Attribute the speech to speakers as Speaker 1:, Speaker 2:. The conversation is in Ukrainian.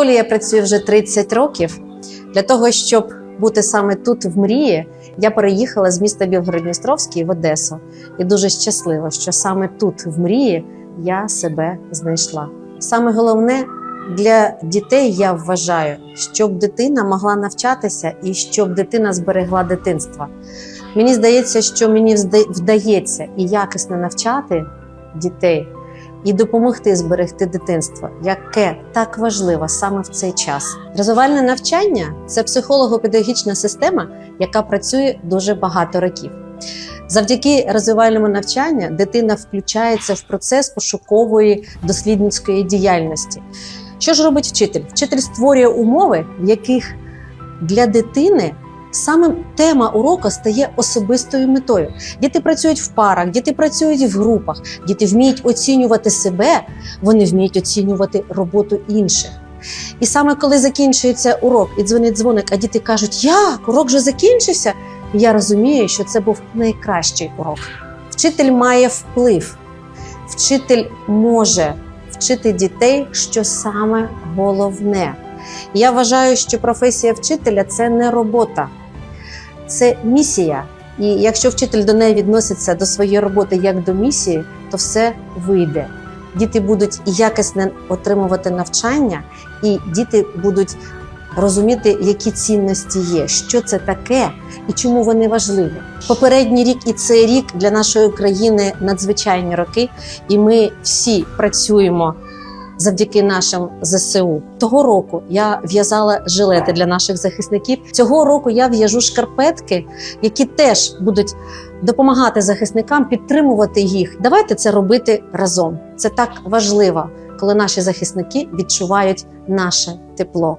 Speaker 1: школі я працюю вже 30 років. Для того, щоб бути саме тут, в мрії, я переїхала з міста Білгород-Дністровський в Одесу. І дуже щаслива, що саме тут, в мрії, я себе знайшла. Саме головне для дітей я вважаю, щоб дитина могла навчатися і щоб дитина зберегла дитинство. Мені здається, що мені вдається і якісно навчати дітей і допомогти зберегти дитинство, яке так важливо саме в цей час. Розвивальне навчання це психолого-педагогічна система, яка працює дуже багато років. Завдяки розвивальному навчанню дитина включається в процес пошукової дослідницької діяльності. Що ж робить вчитель? Вчитель створює умови, в яких для дитини саме тема уроку стає особистою метою. Діти працюють в парах, діти працюють в групах, діти вміють оцінювати себе, вони вміють оцінювати роботу інших. І саме коли закінчується урок і дзвонить дзвоник, а діти кажуть, як урок вже закінчився, я розумію, що це був найкращий урок. Вчитель має вплив, вчитель може вчити дітей, що саме головне. Я вважаю, що професія вчителя це не робота, це місія. І якщо вчитель до неї відноситься до своєї роботи як до місії, то все вийде. Діти будуть якісне отримувати навчання, і діти будуть розуміти, які цінності є, що це таке і чому вони важливі. Попередній рік і цей рік для нашої країни надзвичайні роки, і ми всі працюємо завдяки нашим ЗСУ. Того року я в'язала жилети для наших захисників. Цього року я в'яжу шкарпетки, які теж будуть допомагати захисникам підтримувати їх. Давайте це робити разом. Це так важливо, коли наші захисники відчувають наше тепло.